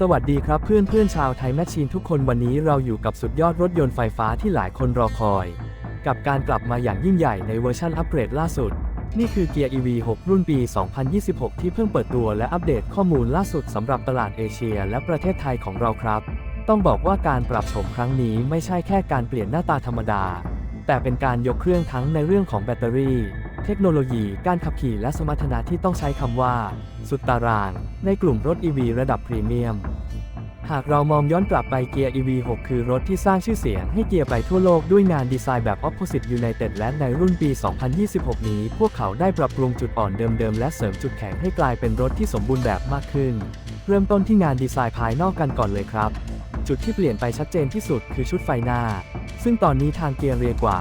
สวัสดีครับเพื่อนเพื่อนชาวไทยแมชชีนทุกคนวันนี้เราอยู่กับสุดยอดรถยนต์ไฟฟ้าที่หลายคนรอคอย กับการกลับมาอย่างยิ่งใหญ่ในเวอร์ชันอัปเกรดล่าสุด นี่คือเกียร์ EV 6 รุ่นปี 2026 ที่เพิ่งเปิดตัวและอัปเดตข้อมูลล่าสุดสำหรับตลาดเอเชีย และประเทศไทยของเราครับ ต้องบอกว่าการปรับโฉมครั้งนี้ไม่ใช่แค่การเปลี่ยนหน้าตาธรรมดา แต่เป็นการยกเครื่องทั้งในเรื่องของแบตเตอรี่ เทคโนโลยีการขับขี่และสมรรถนะที่ต้องใช้คำว่า สุดตาราง ในกลุ่มรถ EV ระดับพรีเมียม หากเรามองย้อนกลับไปเกียร์ EV 6 คือรถที่สร้างชื่อเสียงให้เกียร์ไปทั่วโลกด้วยงานดีไซน์แบบ Opposite United และในรุ่นปี 2026 นี้ พวกเขาได้ปรับปรุงจุดอ่อนเดิมๆ และเสริมจุดแข็งให้กลายเป็นรถที่สมบูรณ์แบบมากขึ้น เริ่มต้นที่งานดีไซน์ภายนอกกันก่อนเลยครับ จุดที่เปลี่ยนไปชัดเจนที่สุดคือชุดไฟหน้า ซึ่งตอนนี้ทางเกียร์เรียกว่า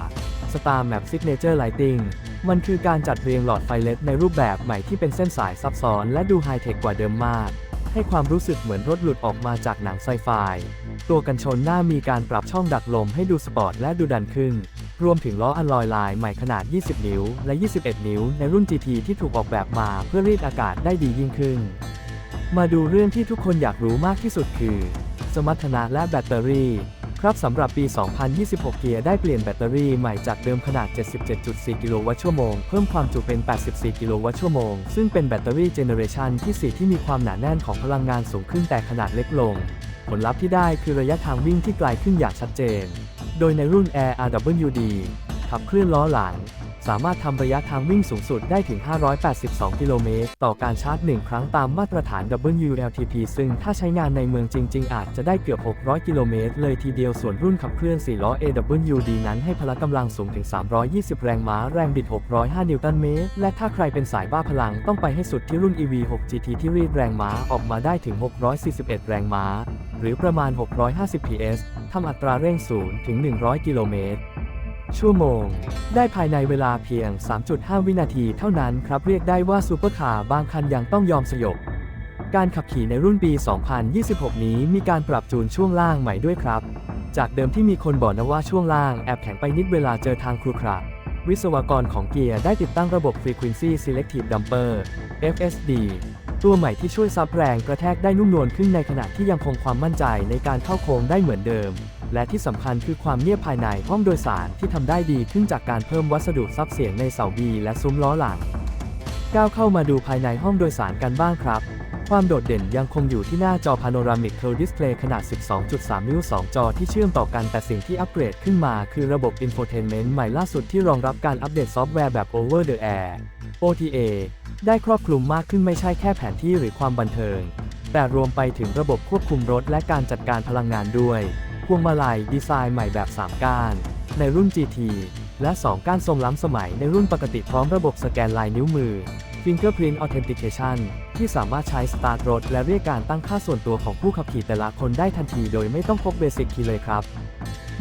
Star Map Signature Lighting มันคือการจัดเรียงหลอดไฟเลดในรูปแบบใหม่ที่เป็นเส้นสายซับซ้อนและดูไฮเทคกว่าเดิมมาก ให้ความรู้สึกเหมือนรถหลุดออกมาจากหนังไซไฟ ตัวกันชนหน้ามีการปรับช่องดักลมให้ดูสปอร์ตและดูดันขึ้น รวมถึงล้ออัลลอยลายใหม่ขนาด 20 นิ้ว และ 21 นิ้ว ในรุ่น GT ที่ถูกออกแบบมาเพื่อรีดอากาศได้ดียิ่งขึ้น มาดูเรื่องที่ทุกคนอยากรู้มากที่สุดคือ สมรรถนะและแบตเตอรี่ ครับสำหรับปี 2026 เกียร์ได้เปลี่ยนแบตเตอรี่ใหม่จากเดิมขนาด 77.4 กิโลวัตต์ชั่วโมง เพิ่มความจุเป็น 84 กิโลวัตต์ชั่วโมง ซึ่งเป็นแบตเตอรี่เจเนอเรชันที่ 4 ที่มีความหนาแน่นของพลังงานสูงขึ้นแต่ขนาดเล็กลง ผลลัพธ์ที่ได้คือระยะทางวิ่งที่ไกลขึ้นอย่างชัดเจน โดยในรุ่น Air RWD ขับเคลื่อนล้อหลัง สามารถทำระยะทางวิ่งสูงสุดได้ถึง 582 กิโลเมตร ต่อการชาร์จ 1 ครั้งตามมาตรฐาน WLTP ซึ่งถ้าใช้งานในเมืองจริง ๆ อาจจะได้เกือบ 600 กิโลเมตร เลยทีเดียวส่วนรุ่นขับเคลื่อน 4 ล้อ AWD นั้นให้พละกำลังสูงถึง 320 แรงม้า แรงบิด 605 นิวตันเมตร และถ้าใครเป็นสายบ้าพลังต้องไปให้สุดที่รุ่น EV6 GT ที่รีดแรงม้าออกมาได้ถึง 641 แรงม้า หรือประมาณ 650 PS ทำอัตราเร่ง0ถึง 100 กิโลเมตร ชั่วโมง ได้ภายในเวลาเพียง 3.5 วินาทีเท่านั้นครับเรียกได้ว่าซูเปอร์คาร์บางคันยังต้องยอมสยบ การขับขี่ในรุ่นปี 2026 นี้มีการปรับจูนช่วงล่างใหม่ด้วยครับ จากเดิมที่มีคนบอกนะว่าช่วงล่างแอบแข็งไปนิดเวลาเจอทางครูคราวิศวกรของเกียร์ได้ติดตั้งระบบ Frequency Selective Damper FSD ตัวใหม่ที่ช่วยซับแรงกระแทกได้นุ่มนวลขึ้นในขณะที่ยังคงความมั่นใจในการเข้าโค้งได้เหมือนเดิม และที่สำคัญคือความเงียบภายในห้องโดยสารที่ทำได้ดีขึ้นจากการเพิ่มวัสดุซับเสียงในเสาบีและซุ้มล้อหลัง ก้าวเข้ามาดูภายในห้องโดยสารกันบ้างครับ ความโดดเด่นยังคงอยู่ที่หน้าจอ Panoramic Curve Display ขนาด 12.3 นิ้ว 2 จอที่เชื่อมต่อกันแต่สิ่งที่อัปเกรดขึ้นมาคือระบบ Infotainment ใหม่ล่าสุดที่รองรับการอัปเดตซอฟต์แวร์แบบ Over the Air OTA ได้ครอบคลุมมากขึ้นไม่ใช่แค่แผนที่หรือความบันเทิง แต่รวมไปถึงระบบควบคุมรถและการจัดการพลังงานด้วย พวงมาลัยดีไซน์ใหม่แบบ 3 ก้าน ในรุ่น GT และ 2 ก้านทรงล้ำสมัยในรุ่นปกติพร้อมระบบสแกนลายนิ้วมือ Fingerprint Authentication ที่สามารถใช้สตาร์ทรถและเรียกการตั้งค่าส่วนตัวของผู้ขับขี่แต่ละคนได้ทันทีโดยไม่ต้องพกเบสิกคีย์เลยครับ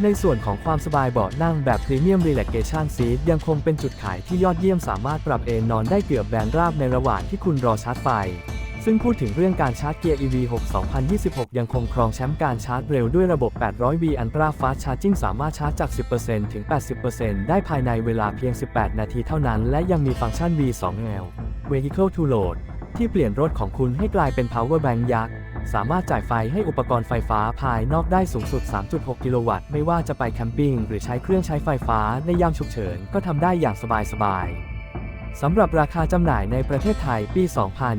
ในส่วนของความสบายเบาะนั่งแบบ Premium Relaxation Seat ยังคงเป็นจุดขายที่ยอดเยี่ยมสามารถปรับเอนนอนได้เกือบแบนราบในระหว่างที่คุณรอชาร์จไฟ ซึ่งพูดถึงเรื่องการชาร์จเกียร์ EV 6 2026 ยังคงครองแชมป์การชาร์จเร็วด้วยระบบ 800V Ultra Fast Charging สามารถชาร์จจาก 10%ถึง 80%ได้ภายในเวลาเพียง 18 นาทีเท่านั้น และยังมีฟังก์ชัน V2L Vehicle to Load ที่เปลี่ยนรถของคุณให้กลายเป็น Power Bank ยักษ์ สามารถจ่ายไฟให้อุปกรณ์ไฟฟ้าภายนอกได้สูงสุด 3.6 กิโลวัตต์ ไม่ว่าจะไปแคมปิ้งหรือใช้เครื่องใช้ไฟฟ้าในยามฉุกเฉินก็ทำได้อย่างสบายๆ สำหรับราคาจำหน่ายในประเทศไทยปี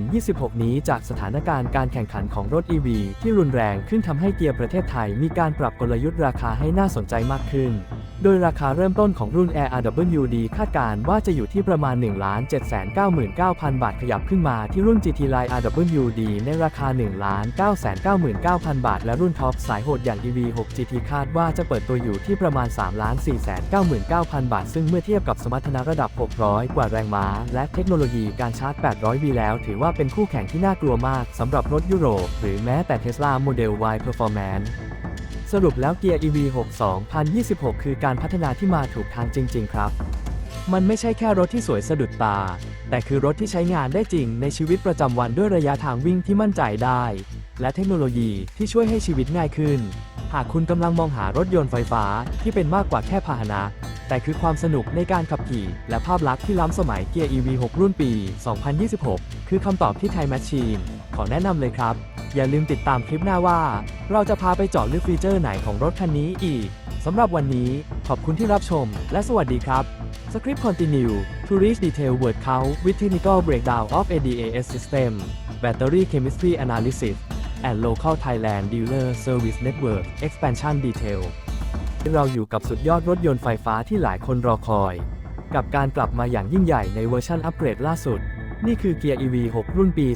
2026 นี้จากสถานการณ์การแข่งขันของรถ EV ที่รุนแรงขึ้นทำให้เกียร์ประเทศไทยมีการปรับกลยุทธ์ราคาให้น่าสนใจมากขึ้น โดยราคาเริ่มต้นของรุ่น Air RWD คาดการว่าจะอยู่ที่ประมาณ 1,799,000 บาทขยับขึ้นมาที่รุ่น GT Line RWD ในราคา 1,999,000 บาท และรุ่นท็อปสายโหดอย่าง EV6 GT คาดว่าจะเปิดตัวอยู่ที่ประมาณ 3,499,000 บาท ซึ่งเมื่อเทียบกับสมรรถนะระดับ 600 กว่าแรงม้า และเทคโนโลยีการชาร์จ 800V แล้ว ถือว่าเป็นคู่แข่งที่น่ากลัวมากสำหรับรถยุโรปหรือแม้แต่ Tesla Model Y Performance สรุปแล้วเกียร์ EV 6 2026 คือการพัฒนาที่มาถูกทางจริง ๆ ครับ มันไม่ใช่แค่รถที่สวยสะดุดตา แต่คือรถที่ใช้งานได้จริงในชีวิตประจำวันด้วยระยะทางวิ่งที่มั่นใจได้ และเทคโนโลยีที่ช่วยให้ชีวิตง่ายขึ้น หากคุณกำลังมองหารถยนต์ไฟฟ้าที่เป็นมากกว่าแค่พาหนะ แต่คือความสนุกในการขับขี่ และภาพลักษณ์ที่ล้ำสมัยเกียร์ EV 6 รุ่นปี 2026 คือคำตอบที่ไทยแมชชีนขอแนะนำเลยครับ อย่าลืมติดตามคลิปหน้าว่า เราจะพาไปเจาะลึกฟีเจอร์ไหนของรถคันนี้อีกสำหรับวันนี้ขอบคุณที่รับชม และสวัสดีครับ Script Continue to reach detail word count with technical breakdown of ADAS system battery chemistry analysis and local Thailand dealer service network expansion detail เราอยู่กับสุดยอดรถยนต์ไฟฟ้าที่หลายคนรอคอย กับการกลับมาอย่างยิ่งใหญ่ในเวอร์ชันอัปเกรดล่าสุด นี่คือเกียร์ EV 6 รุ่นปี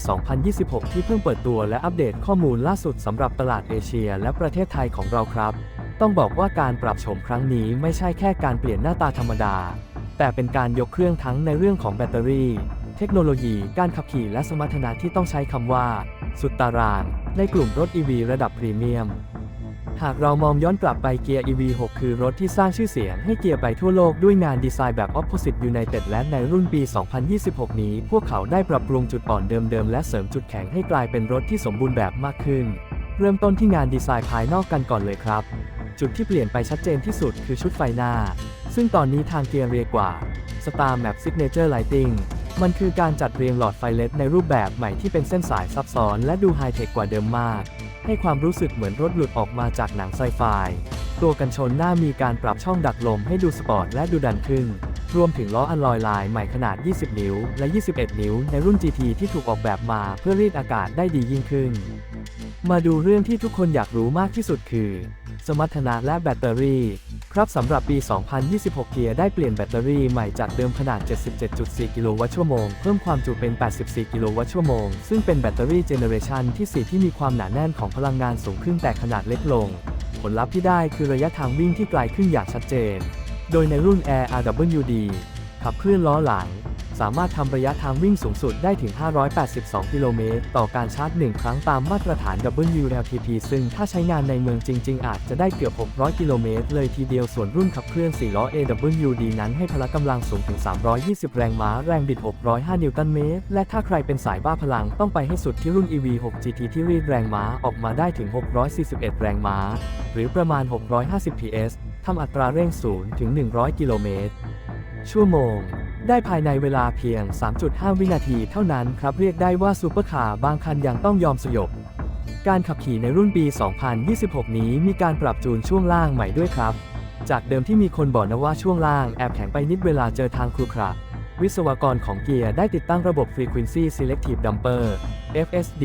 2026 ที่เพิ่งเปิดตัวและอัปเดตข้อมูลล่าสุดสำหรับตลาดเอเชียและประเทศไทยของเราครับ ต้องบอกว่าการปรับโฉมครั้งนี้ไม่ใช่แค่การเปลี่ยนหน้าตาธรรมดา แต่เป็นการยกเครื่องทั้งในเรื่องของแบตเตอรี่ เทคโนโลยี การขับขี่และสมรรถนะที่ต้องใช้คำว่า สุดตาราง ในกลุ่มรถ EV ระดับพรีเมียม หากเรามองย้อนกลับไปเกียร์ EV 6 คือรถที่สร้างชื่อเสียงให้เกียร์ไปทั่วโลกด้วยงานดีไซน์แบบ Opposite United และในรุ่นปี 2026 นี้ พวกเขาได้ปรับปรุงจุดอ่อนเดิมๆ และเสริมจุดแข็งให้กลายเป็นรถที่สมบูรณ์แบบมากขึ้น เริ่มต้นที่งานดีไซน์ภายนอกกันก่อนเลยครับ จุดที่เปลี่ยนไปชัดเจนที่สุดคือชุดไฟหน้า ซึ่งตอนนี้ทางเกียร์เรียกว่า Star Map Signature Lighting มันคือการจัดเรียงหลอดไฟเลดในรูปแบบใหม่ที่เป็นเส้นสายซับซ้อนและดูไฮเทคกว่าเดิมมาก ให้ความรู้สึกเหมือนรถหลุดออกมาจากหนังไซไฟ ตัวกันชนหน้ามีการปรับช่องดักลมให้ดูสปอร์ตและดูดันขึ้น รวมถึงล้ออัลลอยลายใหม่ขนาด 20 นิ้ว และ 21 นิ้ว ในรุ่น GT ที่ถูกออกแบบมาเพื่อรีดอากาศได้ดียิ่งขึ้น มาดูเรื่องที่ทุกคนอยากรู้มากที่สุดคือ สมรรถนะและแบตเตอรี่ ครับสำหรับปี 2026 เกียร์ได้เปลี่ยนแบตเตอรี่ใหม่จากเดิมขนาด 77.4 กิโลวัตต์ชั่วโมง เพิ่มความจุเป็น 84 กิโลวัตต์ชั่วโมง ซึ่งเป็นแบตเตอรี่เจเนอเรชันที่ 4 ที่มีความหนาแน่นของพลังงานสูงขึ้นแต่ขนาดเล็กลง ผลลัพธ์ที่ได้คือระยะทางวิ่งที่ไกลขึ้นอย่างชัดเจน โดยในรุ่น Air RWD ขับเคลื่อนล้อหลัง สามารถทำระยะทางวิ่งสูงสุดได้ถึง 582 กิโลเมตร ต่อการชาร์จ 1 ครั้งตามมาตรฐาน WLTP ซึ่งถ้าใช้งานในเมืองจริง ๆ อาจจะได้เกือบ 600 กิโลเมตร เลยทีเดียวส่วนรุ่นขับเคลื่อน 4 ล้อ AWD นั้นให้พละกำลังสูงถึง 320 แรงม้า แรงบิด 605 นิวตันเมตร และถ้าใครเป็นสายบ้าพลังต้องไปให้สุดที่รุ่น EV6 GT ที่รีดแรงม้าออกมาได้ถึง 641 แรงม้า หรือประมาณ 650 PS ทำอัตราเร่ง0ถึง 100 กิโลเมตร ชั่วโมง ได้ภายในเวลาเพียง 3.5 วินาทีเท่านั้นครับเรียกได้ว่าซูเปอร์คาร์บางคันยังต้องยอมสยบ การขับขี่ในรุ่นปี 2026 นี้มีการปรับจูนช่วงล่างใหม่ด้วยครับ จากเดิมที่มีคนบอกนะว่าช่วงล่างแอบแข็งไปนิดเวลาเจอทางครูคราวิศวกรของเกียร์ได้ติดตั้งระบบ Frequency Selective Damper FSD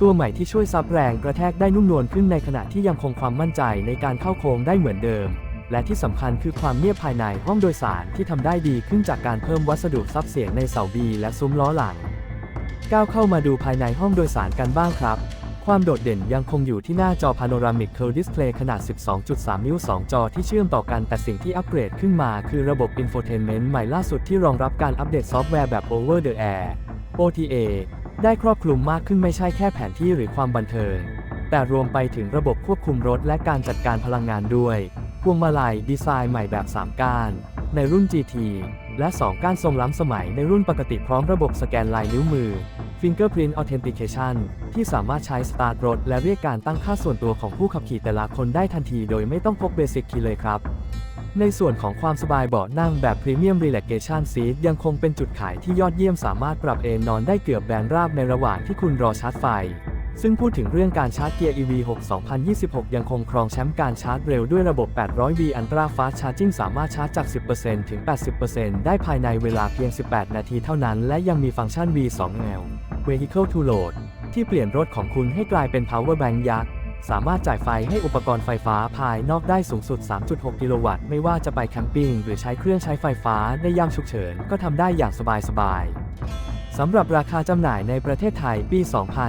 ตัวใหม่ที่ช่วยซับแรงกระแทกได้นุ่มนวลขึ้นในขณะที่ยังคงความมั่นใจในการเข้าโค้งได้เหมือนเดิม และที่สำคัญคือความเงียบภายในห้องโดยสารที่ทำได้ดีขึ้นจากการเพิ่มวัสดุซับเสียงในเสาบีและซุ้มล้อหลัง ก้าวเข้ามาดูภายในห้องโดยสารกันบ้างครับ ความโดดเด่นยังคงอยู่ที่หน้าจอ Panoramic Curve Display ขนาด 12.3 นิ้ว 2 จอที่เชื่อมต่อกันแต่สิ่งที่อัปเกรดขึ้นมาคือระบบ Infotainment ใหม่ล่าสุดที่รองรับการอัปเดตซอฟต์แวร์แบบ Over the Air OTA ได้ครอบคลุมมากขึ้นไม่ใช่แค่แผนที่หรือความบันเทิงแต่รวมไปถึงระบบควบคุมรถและการจัดการพลังงานด้วย พวงมาลัยดีไซน์ใหม่แบบ 3 ก้าน ในรุ่น GT และ 2 ก้านทรงล้ำสมัยในรุ่นปกติพร้อมระบบสแกนลายนิ้วมือ Fingerprint Authentication ที่สามารถใช้สตาร์ทรถและเรียกการตั้งค่าส่วนตัวของผู้ขับขี่แต่ละคนได้ทันทีโดยไม่ต้องพกเบสิกคีย์เลยครับ ในส่วนของความสบายเบาะนั่งแบบ Premium Relaxation Seat ยังคงเป็นจุดขายที่ยอดเยี่ยมสามารถปรับเอนนอนได้เกือบแบนราบในระหว่างที่คุณรอชาร์จไฟ ซึ่งพูดถึงเรื่องการชาร์จเกียร์ EV 6 2026 ยังคงครองแชมป์การชาร์จเร็วด้วยระบบ 800V Ultra Fast Charging สามารถชาร์จจาก 10%ถึง 80%ได้ภายในเวลาเพียง 18 นาทีเท่านั้น และยังมีฟังก์ชัน V2L Vehicle to Load ที่เปลี่ยนรถของคุณให้กลายเป็น Power Bank ยักษ์สามารถจ่ายไฟให้อุปกรณ์ไฟฟ้าภายนอกได้สูงสุด 3.6 กิโลวัตต์ ไม่ว่าจะไปแคมปิ้งหรือใช้เครื่องใช้ไฟฟ้าในยามฉุกเฉิน ก็ทำได้อย่างสบายๆ สำหรับราคาจำหน่ายในประเทศไทยปี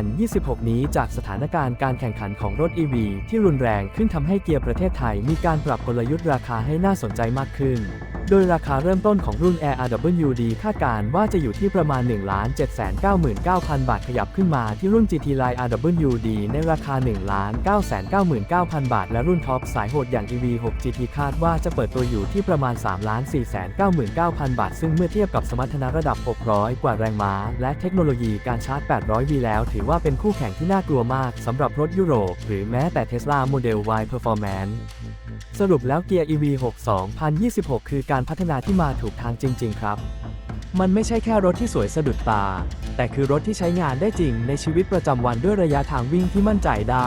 2026 นี้จากสถานการณ์การแข่งขันของรถ EV ที่รุนแรงขึ้นทำให้เกียร์ประเทศไทยมีการปรับกลยุทธ์ราคาให้น่าสนใจมากขึ้น โดยราคาเริ่มต้นของรุ่น Air RWD คาดการณ์ว่าจะอยู่ที่ประมาณ 1,799,000 บาทขยับขึ้นมาที่รุ่น GT Line RWD ในราคา 1,999,000 บาท และรุ่นท็อปสายโหดอย่าง EV6 GT คาดว่าจะเปิดตัวอยู่ที่ประมาณ 3,499,000 บาท ซึ่งเมื่อเทียบกับสมรรถนะระดับ 600 กว่าแรงม้า และเทคโนโลยีการชาร์จ 800V แล้ว ถือว่าเป็นคู่แข่งที่น่ากลัวมากสำหรับรถยุโรป หรือแม้แต่ Tesla Model Y Performance สรุปแล้วเกียร์ EV6 2026 คือการพัฒนาที่มาถูกทางจริง ๆ ครับ มันไม่ใช่แค่รถที่สวยสะดุดตา แต่คือรถที่ใช้งานได้จริงในชีวิตประจำวันด้วยระยะทางวิ่งที่มั่นใจได้